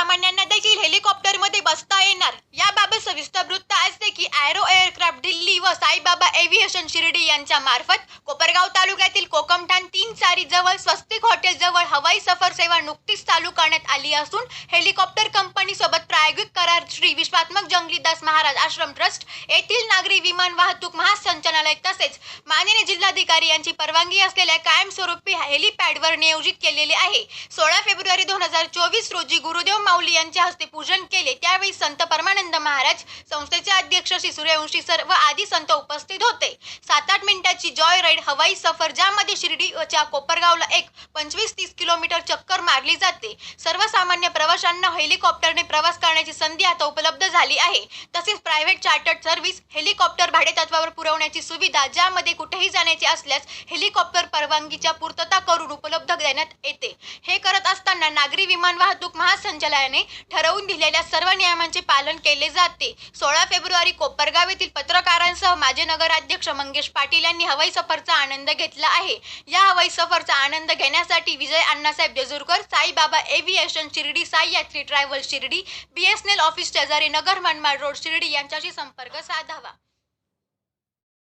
सर्वसामान्यांना देखील हेलिकॉप्टरमध्ये बसता येणार. याबाबत सविस्तर वृत्त असते की अॅरो एअरक्राफ्ट दिल्ली व साईबाबा एव्हिएशन शिर्डी यांच्या मार्फत कोपरगाव तालुक्यातील कोकमठाण तीन चारी जवळ स्वस्तिक हॉटेल जवळ हवाई सफर सेवा नुकतीच चालू करण्यात आली असून हेलिकॉप्टर कंपनी सोबत प्रायोगिक करार श्री विश्वात्मक जंगलीदास महाराज आश्रम ट्रस्ट येथील नागरी विमान वाहतूक महासंचालनालय तसेच माननीय जिल्हाधिकारी यांची परवानगी असलेल्या कायमस्वरूपी हेलिपॅडवर नियोजित केलेले आहे. सोळा फेब्रुवारी दोन हजार चोवीस रोजी गुरुदेव माऊली यांच्या हस्ते पूजन केले. त्यावेळी संत परमानंद महाराज संस्थेचे अध्यक्ष श्री सूर्यवंशी सर व आदी संत उपस्थित होते. सात आठ मिनिटाची जॉय राईड हवाई सफर ज्यामध्ये शिर्डीच्या कोपरगावला एक पंचवीस तीस किलोमीटर चक्कर मारली जाते. सर्वसामान्य प्रवाशांना हेलिकॉप्टरने प्रवास करण्याची संधी आता उपलब्ध झाली आहे. तसेच प्रायव्हेट चार्टर्ड सर्व्हिस हेलिकॉप्टर भाडेतत्वावर पुरवण्याची सुविधा ज्यामध्ये कुठेही जाण्याचे असल्यास हेलिकॉप्टर परवानगीच्या पूर्तता करून उपलब्ध देण्यात येते. हे करत असताना नागरी विमान वाहतूक महासंचालयाने ठरवून दिलेल्या सर्व नियमांचे पालन केले जाते. सोळा फेब्रुवारी कोपरगाव येथील पत्रकारांसह माजी नगराध्यक्ष मंगेश पाटील यांनी हवाई सफरचा आनंद घेतला आहे. या हवाई सफरचा आनंद घेण्यासाठी Vijay Annasaheb Jejurkar Saibaba aviation Shirdi Sai Yatri travel Shirdi BSNL office शेजारी नगर मनमाड रोड शिर्डी यांच्याशी संपर्क साधावा.